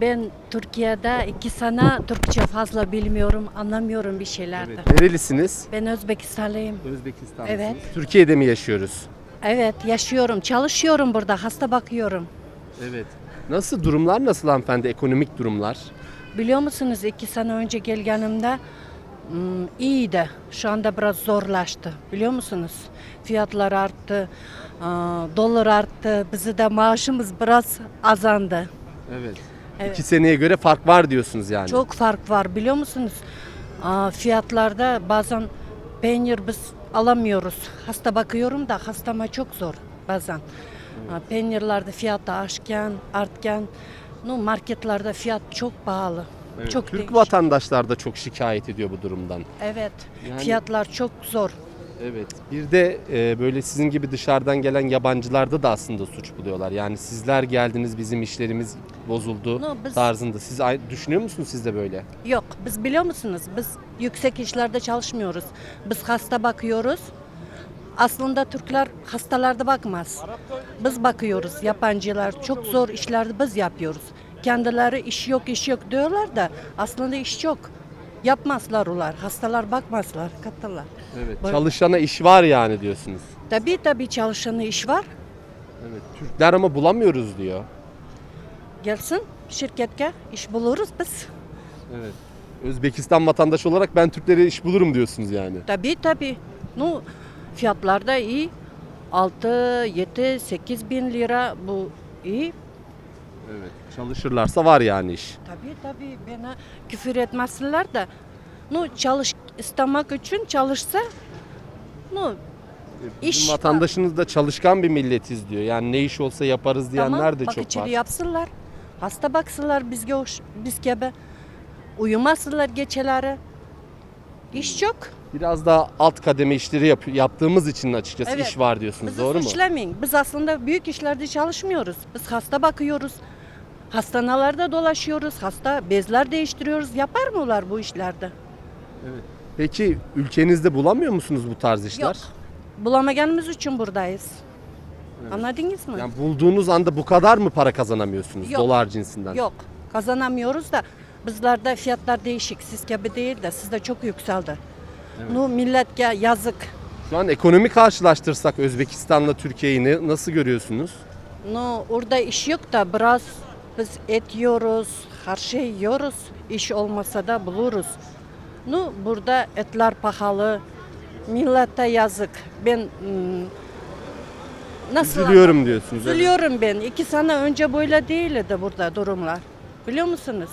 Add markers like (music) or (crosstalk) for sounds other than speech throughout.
Ben Türkiye'de iki sene Türkçe fazla bilmiyorum, anlamıyorum bir şeylerden. Evet. Nerelisiniz? Ben Özbekistanlıyım. Özbekistanlısınız. Evet. Türkiye'de mi yaşıyoruz? Evet, yaşıyorum, çalışıyorum burada, hasta bakıyorum. Evet. Nasıl durumlar nasıl hanımefendi ekonomik durumlar? Biliyor musunuz iki sene önce gelgenimde hmm, iyiydi. Şu anda biraz zorlaştı. Biliyor musunuz? Fiyatlar arttı, aa, dolar arttı. Bizi de maaşımız biraz azandı. Evet. Evet. İki seneye göre fark var diyorsunuz yani. Çok fark var biliyor musunuz? Aa, fiyatlarda bazen peynir biz alamıyoruz. Hasta bakıyorum da hastama çok zor bazen. Aa, peynirlerde fiyat da aşken, artken. No, marketlerde fiyat çok pahalı. Evet, Çok Türk değişik. vatandaşlar da çok şikayet ediyor bu durumdan. Evet. Yani- Fiyatlar çok zor. Evet. Bir de e, böyle sizin gibi dışarıdan gelen yabancılarda da aslında suç buluyorlar. Yani sizler geldiniz bizim işlerimiz bozuldu No, biz- tarzında. Siz ay- düşünüyor musunuz siz de böyle? Yok, biz biliyor musunuz? Biz yüksek işlerde çalışmıyoruz. Biz hasta bakıyoruz. Aslında Türkler hastalarda bakmaz. Biz bakıyoruz. Yabancılar çok zor işlerde biz yapıyoruz. Kendileri iş yok, iş yok diyorlar da aslında iş yok. Yapmazlar onlar. Hastalar bakmazlar, katırlar. Evet. Böyle- Çalışana iş var yani diyorsunuz. Tabii tabii çalışanı iş var. Evet. Türkler ama bulamıyoruz diyor. Gelsin şirketke iş buluruz biz. Evet. Özbekistan vatandaşı olarak ben Türklere iş bulurum diyorsunuz yani. Tabii tabii. No, fiyatlar da iyi. 6, 7, 8 bin lira bu iyi. Evet. Çalışırlarsa var yani iş. Tabii tabii bana küfür etmesinler de. No, çalış istemek için çalışsa no, Bizim İş vatandaşınız da çalışkan bir milletiz diyor. Yani ne iş olsa yaparız diyenler tamam de çok var. yapsınlar. Hasta baksınlar biz, hoş, biz gibi. Uyumasınlar geceleri. İş çok. Biraz daha alt kademe işleri yap- yaptığımız için açıkçası Evet. iş var diyorsunuz. Bizi doğru mu? suçlamayın. Biz aslında büyük işlerde çalışmıyoruz. Biz hasta bakıyoruz. Hastanelerde dolaşıyoruz. Hasta bezler değiştiriyoruz. Yapar mılar bu işlerde? Peki ülkenizde bulamıyor musunuz bu tarz işler? Yok. Bulamadığımız için buradayız. Anladınız mı? Yani bulduğunuz anda bu kadar mı para kazanamıyorsunuz Yok. dolar cinsinden? Yok. Kazanamıyoruz da bizlerde fiyatlar değişik. Siz gibi değil de sizde çok yükseldi. Nu millet ya yazık. Şu an ekonomi karşılaştırsak Özbekistan'la Türkiye'yi ne- nasıl görüyorsunuz? Nu orada iş yok da biraz biz et yiyoruz, her şey yiyoruz. İş olmasa da buluruz. Nu burada etler pahalı. Millete yazık. Ben nasıl Üzülüyorum diyorsunuz. evet. Üzülüyorum ben. İki sene önce böyle değildi burada durumlar. Biliyor musunuz?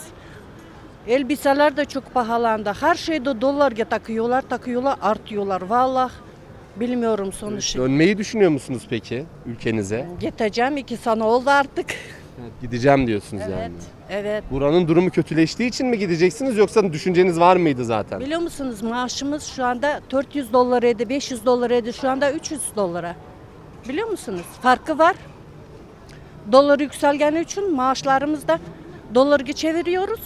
Elbiseler de çok pahalandı. Her şeyde dolar takıyorlar, takıyorlar, artıyorlar. Vallahi bilmiyorum sonuçta. Dönmeyi düşünüyor musunuz peki ülkenize? Gideceğim iki sene oldu artık. (laughs) Gideceğim diyorsunuz Evet, yani. evet. Buranın durumu kötüleştiği için mi gideceksiniz yoksa düşünceniz var mıydı zaten? Biliyor musunuz maaşımız şu anda 400 dolar edi, 500 dolar edi. Şu anda 300 dolara. Biliyor musunuz? Farkı var. Dolar yükselgen için maaşlarımız da doları çeviriyoruz.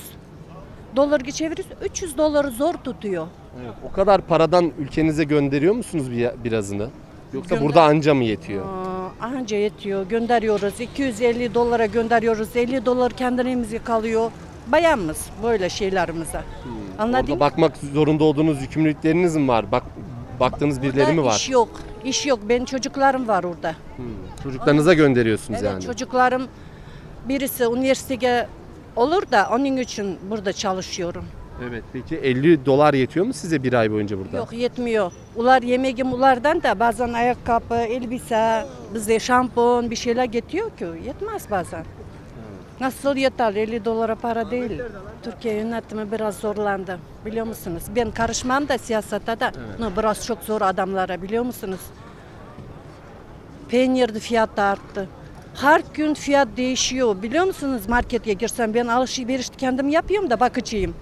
Doları çeviriyoruz. 300 doları zor tutuyor. Evet. O kadar paradan ülkenize gönderiyor musunuz bir, birazını? Yoksa Gönder- burada anca mı yetiyor? Anca yetiyor. Gönderiyoruz. 250 dolara gönderiyoruz. 50 dolar kendimize kalıyor. Bayanmız böyle şeylerimize. Anladın Orada mı? bakmak zorunda olduğunuz yükümlülükleriniz mi var? Bak baktığınız birileri mi var? İş yok. İş yok. Benim çocuklarım var orada. Çocuklarınıza gönderiyorsunuz Evet yani. çocuklarım birisi üniversiteye olur da onun için burada çalışıyorum. Evet. Peki 50 dolar yetiyor mu size bir ay boyunca burada? Yok yetmiyor. Ular yemeğim ulardan da bazen ayakkabı, elbise, bize şampuan bir şeyler getiriyor ki yetmez bazen. Nasıl yeter? 50 dolara para değil. Türkiye yönetimi biraz zorlandı. Biliyor musunuz? Ben karışmam da siyasete de no, biraz çok zor adamlara biliyor musunuz? Peynir de fiyatı arttı. Her gün fiyat değişiyor. Biliyor musunuz markete girsem ben alışveriş kendim yapıyorum da bakıcıyım.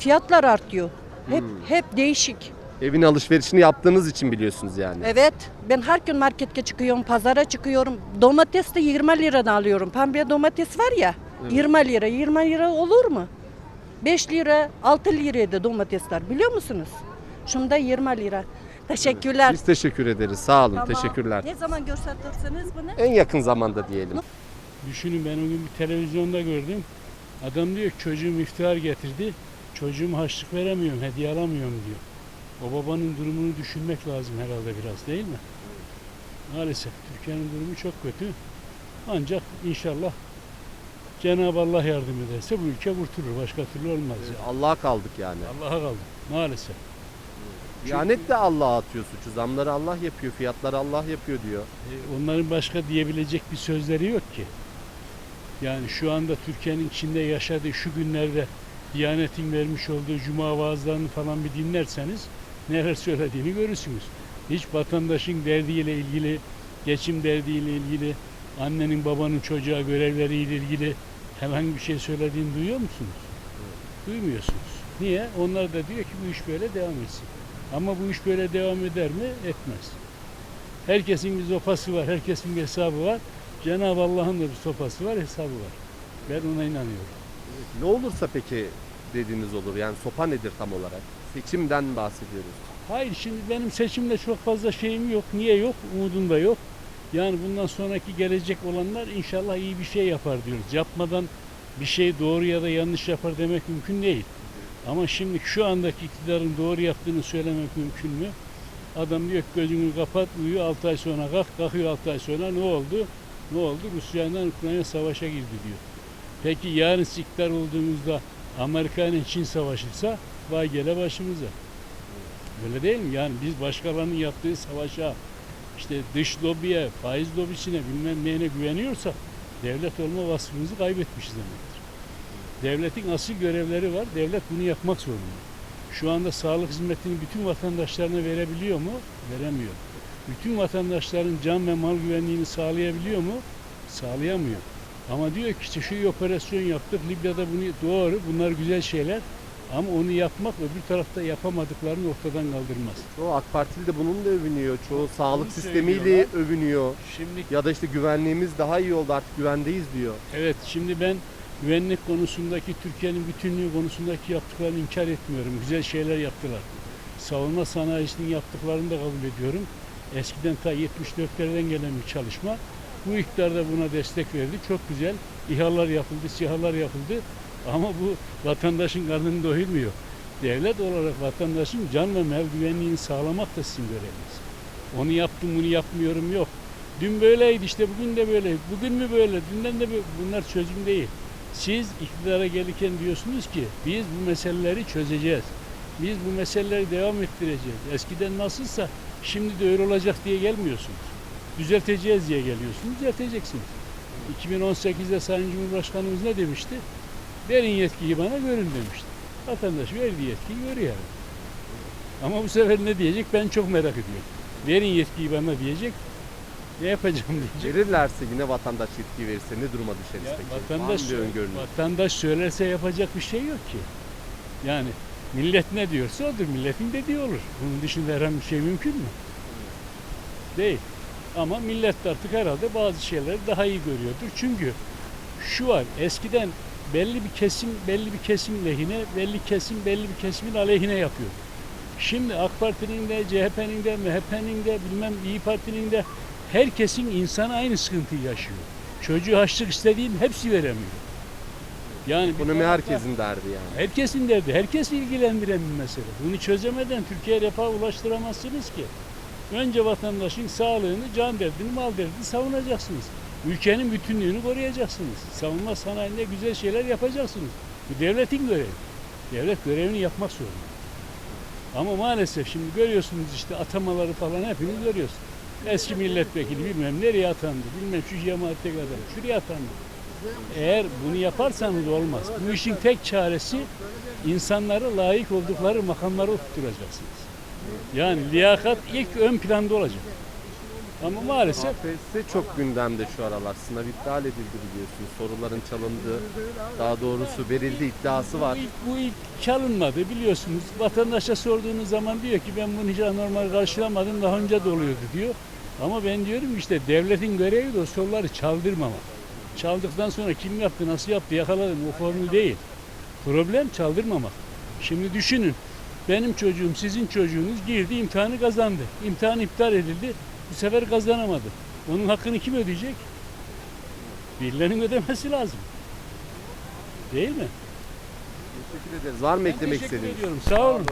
Fiyatlar artıyor. Hep hep değişik. Evin alışverişini yaptığınız için biliyorsunuz yani. Evet. Ben her gün markete çıkıyorum, pazara çıkıyorum. Domates de 20 liradan alıyorum. Pembe domates var ya. 20 lira. 20 lira olur mu? 5 lira, 6 liraydı domatesler. Biliyor musunuz? Şunda 20 lira. Teşekkürler. Biz teşekkür ederiz. Sağ olun. Tamam. Teşekkürler. Ne zaman gösterirsiniz bunu? En yakın zamanda diyelim. Düşünün ben o gün bir televizyonda gördüm. Adam diyor ki çocuğum iftihar getirdi. Çocuğuma harçlık veremiyorum, hediye alamıyorum diyor. O babanın durumunu düşünmek lazım herhalde biraz değil mi? Maalesef Türkiye'nin durumu çok kötü. Ancak inşallah Cenab-ı Allah yardım ederse bu ülke kurtulur. Başka türlü olmaz. yani. Allah'a kaldık yani. Allah'a kaldı maalesef. Diyanet de Allah'a atıyor suçu. Zamları Allah yapıyor, fiyatları Allah yapıyor diyor. E, Onların başka diyebilecek bir sözleri yok ki. Yani şu anda Türkiye'nin içinde yaşadığı şu günlerde Diyanet'in vermiş olduğu cuma vaazlarını falan bir dinlerseniz neler söylediğini görürsünüz. Hiç vatandaşın derdiyle ilgili, geçim derdiyle ilgili, annenin babanın çocuğa görevleriyle ilgili herhangi bir şey söylediğini duyuyor musunuz? Duymuyorsunuz. Niye? Onlar da diyor ki bu iş böyle devam etsin. Ama bu iş böyle devam eder mi? Etmez. Herkesin bir sopası var, herkesin bir hesabı var. Cenab-ı Allah'ın da bir sopası var, hesabı var. Ben ona inanıyorum. Ne olursa peki dediğiniz olur. Yani sopa nedir tam olarak? Seçimden bahsediyoruz. Hayır şimdi benim seçimde çok fazla şeyim yok. Niye yok? Umudum da yok. Yani bundan sonraki gelecek olanlar inşallah iyi bir şey yapar diyoruz. Yapmadan bir şey doğru ya da yanlış yapar demek mümkün değil. Ama şimdi şu andaki iktidarın doğru yaptığını söylemek mümkün mü? Adam diyor ki gözünü kapat, uyu 6 ay sonra kalk, kalkıyor 6 ay sonra ne oldu? Ne oldu? Rusya'dan Ukrayna savaşa girdi diyor. Peki yarın iktidar olduğumuzda Amerika ile Çin savaşırsa vay gele başımıza. Öyle değil mi? Yani biz başkalarının yaptığı savaşa, işte dış lobiye, faiz lobisine bilmem neyine güveniyorsak devlet olma vasfımızı kaybetmişiz demektir. Devletin asıl görevleri var. Devlet bunu yapmak zorunda. Şu anda sağlık hizmetini bütün vatandaşlarına verebiliyor mu? Veremiyor. Bütün vatandaşların can ve mal güvenliğini sağlayabiliyor mu? Sağlayamıyor. Ama diyor ki işte şu operasyon yaptık, Libya'da bunu doğru, bunlar güzel şeyler. Ama onu yapmak öbür tarafta yapamadıklarını ortadan kaldırmaz. Çoğu AK Partili de bununla övünüyor. Çoğu sağlık sistemiyle söylüyorlar. övünüyor. Şimdi Ya da işte güvenliğimiz daha iyi oldu artık güvendeyiz diyor. Evet şimdi ben güvenlik konusundaki Türkiye'nin bütünlüğü konusundaki yaptıklarını inkar etmiyorum. Güzel şeyler yaptılar. Savunma sanayisinin yaptıklarını da kabul ediyorum. Eskiden ta 74'lerden gelen bir çalışma. Bu iktidar da buna destek verdi. Çok güzel. İHA'lar yapıldı, SİHA'lar yapıldı. Ama bu vatandaşın karnını doyurmuyor. Devlet olarak vatandaşın can ve mal güvenliğini sağlamak da sizin göreviniz. Onu yaptım, bunu yapmıyorum yok. Dün böyleydi işte bugün de böyle. Bugün mü böyle? Dünden de böyle. Bunlar çözüm değil. Siz iktidara gelirken diyorsunuz ki biz bu meseleleri çözeceğiz. Biz bu meseleleri devam ettireceğiz. Eskiden nasılsa şimdi de öyle olacak diye gelmiyorsunuz. Düzelteceğiz diye geliyorsunuz. Düzelteceksiniz. 2018'de Sayın Cumhurbaşkanımız ne demişti? Verin yetkiyi bana görün demişti. Vatandaş verdiği yetkiyi görüyor. Ama bu sefer ne diyecek ben çok merak ediyorum. Verin yetkiyi bana diyecek. Ne yapacağım diyecek. Verirlerse yine vatandaş yetki verirse ne duruma düşeriz Ya peki? vatandaş, vatandaş söylerse yapacak bir şey yok ki. Yani millet ne diyorsa odur. Milletin dediği olur. Bunun dışında herhangi bir şey mümkün mü? Değil. Ama millet de artık herhalde bazı şeyleri daha iyi görüyordur. Çünkü şu var. Eskiden belli bir kesim belli bir kesim lehine, belli kesim belli bir kesimin aleyhine yapıyor. Şimdi AK Parti'nin de, CHP'nin de, MHP'nin de, bilmem İyi Parti'nin de herkesin insan aynı sıkıntıyı yaşıyor. Çocuğu haçlık istediğin hepsi veremiyor. Yani Ekonomi tarafta- herkesin derdi yani. Herkesin derdi, herkesi ilgilendiren bir mesele. Bunu çözemeden Türkiye'ye refah ulaştıramazsınız ki. Önce vatandaşın sağlığını, can derdini, mal derdini savunacaksınız. Ülkenin bütünlüğünü koruyacaksınız. Savunma sanayinde güzel şeyler yapacaksınız. Bu devletin görevi. Devlet görevini yapmak zorunda. Ama maalesef şimdi görüyorsunuz işte atamaları falan hepiniz görüyorsunuz. Eski milletvekili bilmem nereye atandı, bilmem şu cemaate kadar, şuraya atandı. Eğer bunu yaparsanız olmaz. Bu işin tek çaresi insanları layık oldukları makamlara oturtacaksınız. Yani liyakat ilk ön planda olacak. Ama maalesef KPSS çok gündemde şu aralar. Sınav iptal edildi biliyorsunuz. Soruların çalındı. Daha doğrusu verildi iddiası var. bu ilk, bu ilk çalınmadı biliyorsunuz. Vatandaşa sorduğunuz zaman diyor ki ben bunu hiç anormal karşılamadım daha önce de oluyordu diyor. Ama ben diyorum ki işte devletin görevi de o soruları çaldırmamak. Çaldıktan sonra kim yaptı, nasıl yaptı, yakaladım o formül değil. Problem çaldırmamak. Şimdi düşünün. Benim çocuğum, sizin çocuğunuz girdi, imtihanı kazandı. İmtihan iptal edildi. Bu sefer kazanamadı. Onun hakkını kim ödeyecek? Birilerinin ödemesi lazım. Değil mi? Teşekkür ederiz. Var mı eklemek Teşekkür istediğiniz? ediyorum. Sağ olun.